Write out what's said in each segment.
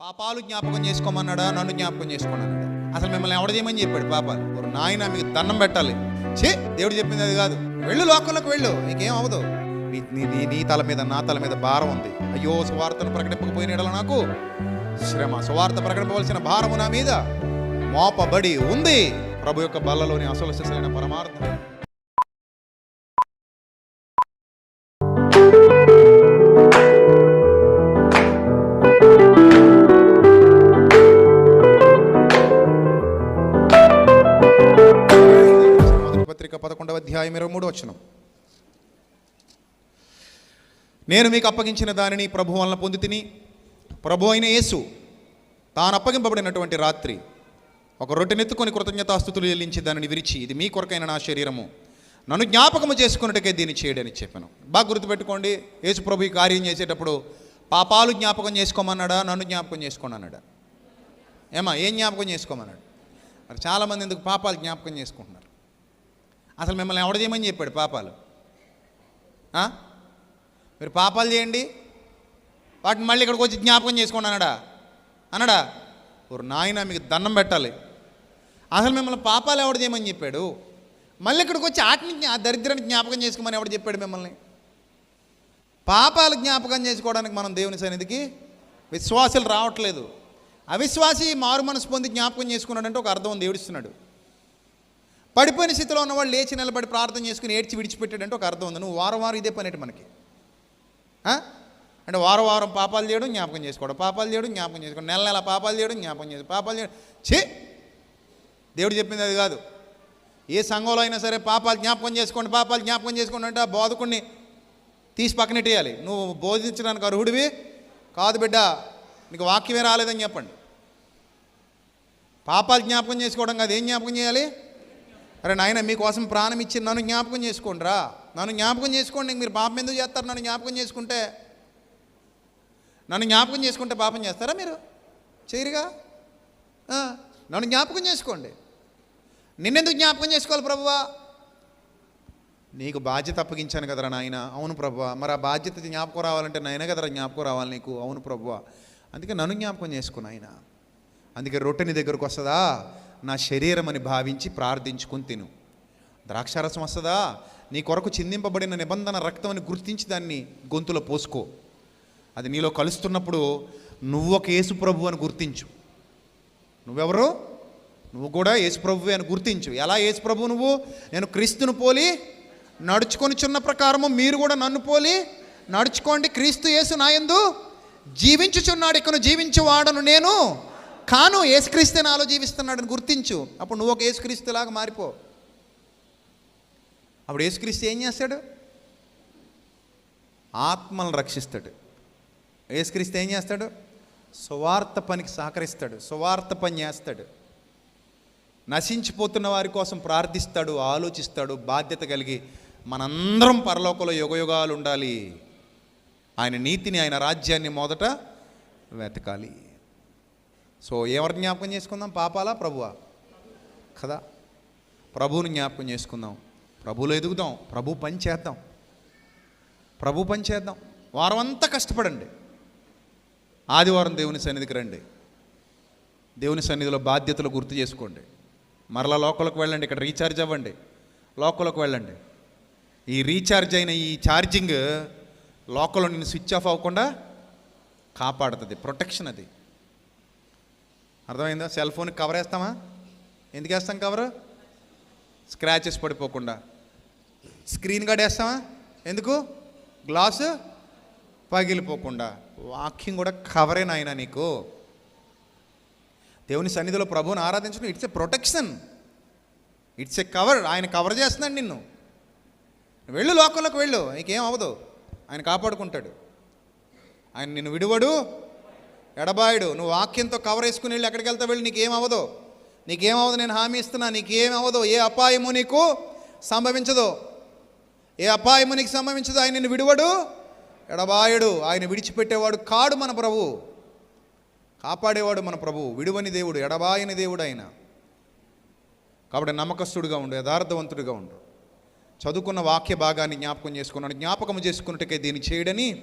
పాపాలు జ్ఞాపకం చేసుకోమన్నాడా? నన్ను జ్ఞాపకం చేసుకోమన్నాడు? అసలు మిమ్మల్ని ఎవడ చేయమని చెప్పాడు పాపాలు? ఒక నాయన మీకు దండం పెట్టాలి. చే దేవుడు చెప్పింది అది కాదు. వెళ్ళు లోకంలోకి వెళ్ళు. నీకేం అవ్వదు. నీ నీ నీ తల మీద నా తల మీద భారం ఉంది. అయ్యో సువార్తను ప్రకటింపకపోయిన నాకు శ్రమ. సువార్త ప్రకటింపవలసిన భారము నా మీద మోపబడి ఉంది. ప్రభు యొక్క బల్లలోని అసలు శిశలైన పరమార్థం అధ్యాయం ఇరవై మూడు వచ్చిన నేను మీకు అప్పగించిన దానిని ప్రభు వలన పొంది తిని ప్రభు అయిన యేసు తాను అప్పగింపబడినటువంటి రాత్రి ఒక రొట్టెనెత్తుకొని కృతజ్ఞతాస్థుతులు చెల్లించి దానిని విరిచి ఇది మీ కొరకైన నా శరీరము. నన్ను జ్ఞాపకము చేసుకున్నట్టుకే దీన్ని చేయడని చెప్పాను. బాగా గుర్తుపెట్టుకోండి యేసు ప్రభు ఈ కార్యం చేసేటప్పుడు పాపాలు జ్ఞాపకం చేసుకోమన్నాడా? నన్ను జ్ఞాపకం చేసుకోండి అన్నాడా ఏమా ఏం జ్ఞాపకం చేసుకోమన్నాడు? మరి చాలామంది ఎందుకు పాపాలు జ్ఞాపకం చేసుకుంటున్నారు? అసలు మిమ్మల్ని ఎవడ చేయమని చెప్పాడు పాపాలు? మీరు పాపాలు చేయండి. వాటిని మళ్ళీ ఇక్కడికి వచ్చి జ్ఞాపకం చేసుకోండి అన్నాడా? అన్నాడా? ఒక నాయన మీకు దండం పెట్టాలి. అసలు మిమ్మల్ని పాపాలు ఎవడు చేయమని చెప్పాడు? మళ్ళీ ఇక్కడికి వచ్చి ఆటిని జ్ఞా- ఆ దరిద్రాన్ని జ్ఞాపకం చేసుకోమని ఎవడు చెప్పాడు మిమ్మల్ని? పాపాలు జ్ఞాపకం చేసుకోవడానికి మనం దేవుని సన్నిధికి విశ్వాసులు రావట్లేదు. అవిశ్వాసి మారు మనసు పొంది జ్ఞాపకం చేసుకున్నాడంటే ఒక అర్థం దేవుడిస్తున్నాడు పడిపోయిన స్థితిలో ఉన్నవాళ్ళు లేచి నిలబడి ప్రార్థన చేసుకుని ఏడ్చి విడిచిపెట్టాడంటే ఒక అర్థం ఉంది. నువ్వు వారం వారం ఇదే పనేటి మనకి. అంటే వారం వారం పాపాలు చేయడం జ్ఞాపకం చేసుకోవడం. పాపాలు చేయడం జ్ఞాపకం చేసుకోవడం. నెల నెల పాపాలు చేయడం జ్ఞాపకం చేసుకోవడం పాపాలు చేయడం. ఛీ! దేవుడు చెప్పింది అది కాదు. ఏ సంఘంలో అయినా సరే పాపాలు జ్ఞాపకం చేసుకోండి పాపాలు జ్ఞాపకం చేసుకోండి అంటే ఆ బోధకుడిని తీసి పక్కనెట్టేయాలి నువ్వు బోధించడానికి అర్హుడివి కాదు బిడ్డ. నీకు వాక్యమే రాలేదని చెప్పండి. పాపాలు జ్ఞాపకం చేసుకోవడం కాదు. ఏం జ్ఞాపకం చేయాలి? అరే నాయన మీకోసం ప్రాణం ఇచ్చి నన్ను జ్ఞాపకం చేసుకోండి రా నన్ను జ్ఞాపకం చేసుకోండి మీరు పాపం ఎందుకు చేస్తారు? నన్ను జ్ఞాపకం చేసుకుంటే. నన్ను జ్ఞాపకం చేసుకుంటే పాపం చేస్తారా మీరు? చేయరుగా? నన్ను జ్ఞాపకం చేసుకోండి. నిన్నెందుకు జ్ఞాపకం చేసుకోవాలి ప్రభువా? నీకు బాధ్యత అప్పగించాను కదరా నాయన. అవును ప్రభువా. మరి ఆ బాధ్యత జ్ఞాపకం రావాలంటే నాయన కదరా జ్ఞాపకం రావాలి నీకు? అవును ప్రభువా. అందుకే నన్ను జ్ఞాపకం చేసుకున్నాయన ఆయన అందుకే రొట్టె నీ దగ్గరకు వస్తుందా? నా శరీరం అని భావించి ప్రార్థించుకుని తిను. ద్రాక్షారసం వస్తుందా? నీ కొరకు చిందింపబడిన నిబంధన రక్తం అని గుర్తించి దాన్ని గొంతులో పోసుకో. అది నీలో కలుస్తున్నప్పుడు నువ్వు ఒక యేసుప్రభు అని గుర్తించు. నువ్వెవరు? నువ్వు కూడా యేసుప్రభువే అని గుర్తించు. ఎలా యేసుప్రభు నువ్వు? నేను క్రీస్తును పోలి నడుచుకొని చున్న ప్రకారము మీరు కూడా నన్ను పోలి నడుచుకోండి. క్రీస్తు యేసు నాయందు జీవించుచున్నాడు. ఇక్కడ జీవించువాడను నేను. కాను యేసుక్రీస్తే నాలో జీవిస్తున్నాడని గుర్తించు. అప్పుడు నువ్వు ఒక ఏసుక్రీస్తులాగా మారిపో. అప్పుడు ఏసుక్రీస్తు ఏం చేస్తాడు? ఆత్మలను రక్షిస్తాడు. ఏసుక్రీస్తు ఏం చేస్తాడు? సువార్త పనికి సహకరిస్తాడు. సువార్త పని చేస్తాడు. నశించిపోతున్న వారి కోసం ప్రార్థిస్తాడు ఆలోచిస్తాడు బాధ్యత కలిగి మనందరం పరలోకంలో యుగయుగాలు ఉండాలి. ఆయన నీతిని ఆయన రాజ్యాన్ని మొదట వెతకాలి. సో ఎవరిని జ్ఞాపకం చేసుకుందాం? పాపాలా? ప్రభువా? కదా? ప్రభువుని జ్ఞాపకం చేసుకుందాం. ప్రభువులో ఎదుగుదాం. ప్రభు పని చేద్దాం. ప్రభు పని చేద్దాం. వారం అంతా కష్టపడండి. ఆదివారం దేవుని సన్నిధికి రండి. దేవుని సన్నిధిలో బాధ్యతలు గుర్తు చేసుకోండి. మరలా లోకల్కి వెళ్ళండి. ఇక్కడ రీఛార్జ్ అవ్వండి. లోకల్కి వెళ్ళండి. ఈ రీఛార్జ్ అయిన ఈ ఛార్జింగ్ లోకల్లో నేను స్విచ్ ఆఫ్ అవ్వకుండా కాపాడుతుంది. ప్రొటెక్షన్ అది. అర్థమైందా? సెల్ ఫోన్ కవర్ వేస్తామా? ఎందుకు వేస్తాం కవర్ స్క్రాచెస్ పడిపోకుండా. స్క్రీన్ గార్డ్ వేస్తామా? ఎందుకు? గ్లాసు పగిలిపోకుండా. వాక్యం కూడా కవరే నాయన నీకు. దేవుని సన్నిధిలో ప్రభువుని ఆరాధించడం it's a protection it's a cover ఆయన కవర్ చేస్తున్నాడు నిన్ను. వెళ్ళు లోకంలోకి వెళ్ళు. నీకేం అవ్వదు. ఆయన కాపాడుకుంటాడు. ఆయన నిన్ను విడువడు. ఎడబాయుడు నువ్వు వాక్యంతో కవర్ వేసుకుని వెళ్ళి ఎక్కడికి వెళ్తా వెళ్ళి నీకేం అవ్వదు నీకేం అవ్వదు నేను హామీ ఇస్తున్నా నీకేం అవ్వదు ఏ అపాయము నీకు సంభవించదు. ఏ అపాయము నీకు సంభవించదు ఆయన నిన్ను విడువడు. ఎడబాయుడు ఆయన విడిచిపెట్టేవాడు కాడు మన ప్రభు. కాపాడేవాడు మన ప్రభు. విడువని దేవుడు ఎడబాయని దేవుడు ఆయన. కాబట్టి నమ్మకస్తుడిగా ఉండు యథార్థవంతుడిగా ఉండు. చదువుకున్న వాక్య భాగాన్ని జ్ఞాపకం చేసుకున్నాడు. జ్ఞాపకం చేసుకున్నట్టుకే దీన్ని చేయడని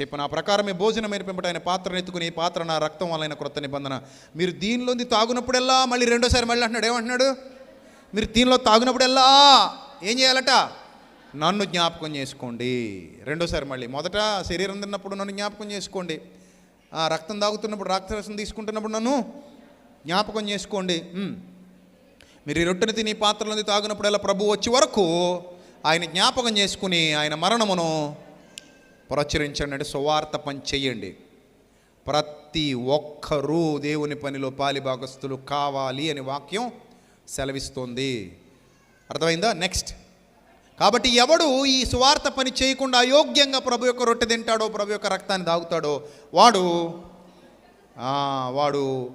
చెప్పిన ఆ ప్రకారమే భోజనం ఏర్పింపట ఆయన పాత్రను ఎత్తుకుని ఈ పాత్ర నా రక్తం వలన క్రొత్త నిబంధన. మీరు దీనిలోంది తాగునప్పుడెల్లా మళ్ళీ రెండోసారి మళ్ళీ అంటున్నాడు. ఏమంటున్నాడు? మీరు దీనిలో తాగునప్పుడెల్లా ఏం చేయాలట? నన్ను జ్ఞాపకం చేసుకోండి. రెండోసారి మళ్ళీ. మొదట శరీరం తిన్నప్పుడు నన్ను జ్ఞాపకం చేసుకోండి. ఆ రక్తం తాగుతున్నప్పుడు రక్తరసం తీసుకుంటున్నప్పుడు నన్ను జ్ఞాపకం చేసుకోండి. మీరు ఈ రొట్టెని తిని పాత్రలోని తాగినప్పుడల్లా ప్రభు వచ్చే వరకు ఆయన జ్ఞాపకం చేసుకుని ఆయన మరణమును ప్రచురించండి అంటే సువార్త పని చెయ్యండి. ప్రతి ఒక్కరూ దేవుని పనిలో పాలిభాగస్తులు కావాలి అని వాక్యం సెలవిస్తోంది. అర్థమైందా? నెక్స్ట్ కాబట్టి ఎవడు ఈ సువార్త పని చేయకుండా అయోగ్యంగా ప్రభు యొక్క రొట్టె తింటాడో ప్రభు యొక్క రక్తాన్ని తాగుతాడో వాడు వాడు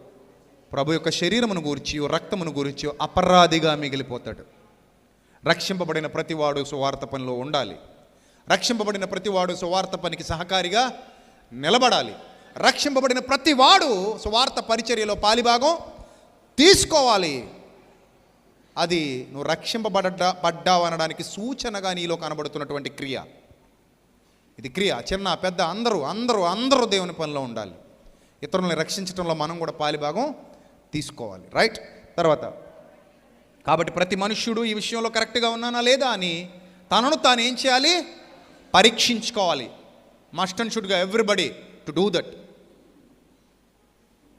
ప్రభు యొక్క శరీరమును గూర్చి రక్తమును గూర్చి అపరాధిగా మిగిలిపోతాడు. రక్షింపబడిన ప్రతివాడు సువార్త పనిలో ఉండాలి. రక్షింపబడిన ప్రతివాడు సువార్త పనికి సహకారిగా నిలబడాలి. రక్షింపబడిన ప్రతివాడు సువార్త పరిచర్యలో పాలిభాగం తీసుకోవాలి. అది నువ్వు రక్షింపబడ్డ పడ్డావు అనడానికి సూచనగా నీలో కనబడుతున్నటువంటి క్రియ. ఇది క్రియ. చిన్న పెద్ద అందరూ అందరూ అందరూ దేవుని పనిలో ఉండాలి. ఇతరులని రక్షించడంలో మనం కూడా పాలిభాగం తీసుకోవాలి. రైట్ తర్వాత కాబట్టి ప్రతి మనుష్యుడు ఈ విషయంలో కరెక్ట్గా ఉన్నానా లేదా అని తనను తాను ఏం చేయాలి? పరీక్షించుకోవాలి. Must and షుడ్గా everybody to do that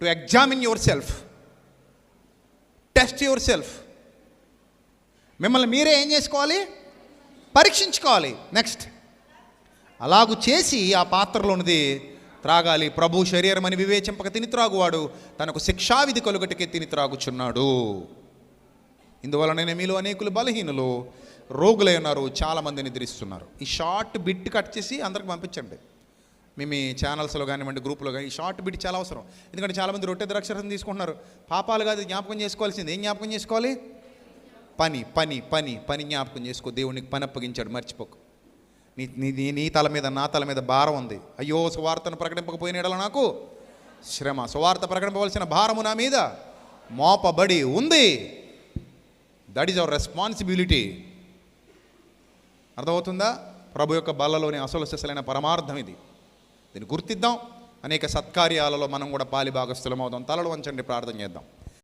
to examine yourself test yourself మిమ్మల్ని మీరే ఏం చేసుకోవాలి? పరీక్షించుకోవాలి. నెక్స్ట్ అలాగు చేసి ఆ పాత్రలోనిది త్రాగాలి. ప్రభు శరీరం అని వివేచింపక తిని త్రాగువాడు. తనకు శిక్షావిధి కలుగటికే తిని త్రాగుచున్నాడు. ఇందువలననే మీలో అనేకులు బలహీనులు. రోగులై ఉన్నారు చాలామంది నిద్రిస్తున్నారు. ఈ షార్ట్ బిట్ కట్ చేసి అందరికి పంపించండి. మీ మీ ఛానల్స్లో కానివ్వండి గ్రూప్లో కానీ ఈ షార్ట్ బిట్ చాలా అవసరం. ఎందుకంటే చాలామంది రొట్టె ద్రాక్షరసం తీసుకుంటున్నారు. పాపాలు కాదు జ్ఞాపకం చేసుకోవాల్సింది. ఏం జ్ఞాపకం చేసుకోవాలి? పని పని పని పని జ్ఞాపకం చేసుకో. దేవునికి పని అప్పగించాడు మర్చిపోకు. నీ నీ నీ- తల మీద నా తల మీద భారం ఉంది. అయ్యో సువార్తను ప్రకటింపకపోయిన నాకు శ్రమ. సువార్త ప్రకటింపవలసిన భారము నా మీద మోపబడి ఉంది. దట్ ఈస్ అవర్ రెస్పాన్సిబిలిటీ అర్థమవుతుందా? ప్రభు యొక్క బలలోని అసలు సిసలైన పరమార్థం ఇది. దీన్ని గుర్తిద్దాం. అనేక సత్కార్యాలలో మనం కూడా పాలి భాగస్థులం అవుదాం తలలు వంచండి ప్రార్థన చేద్దాం.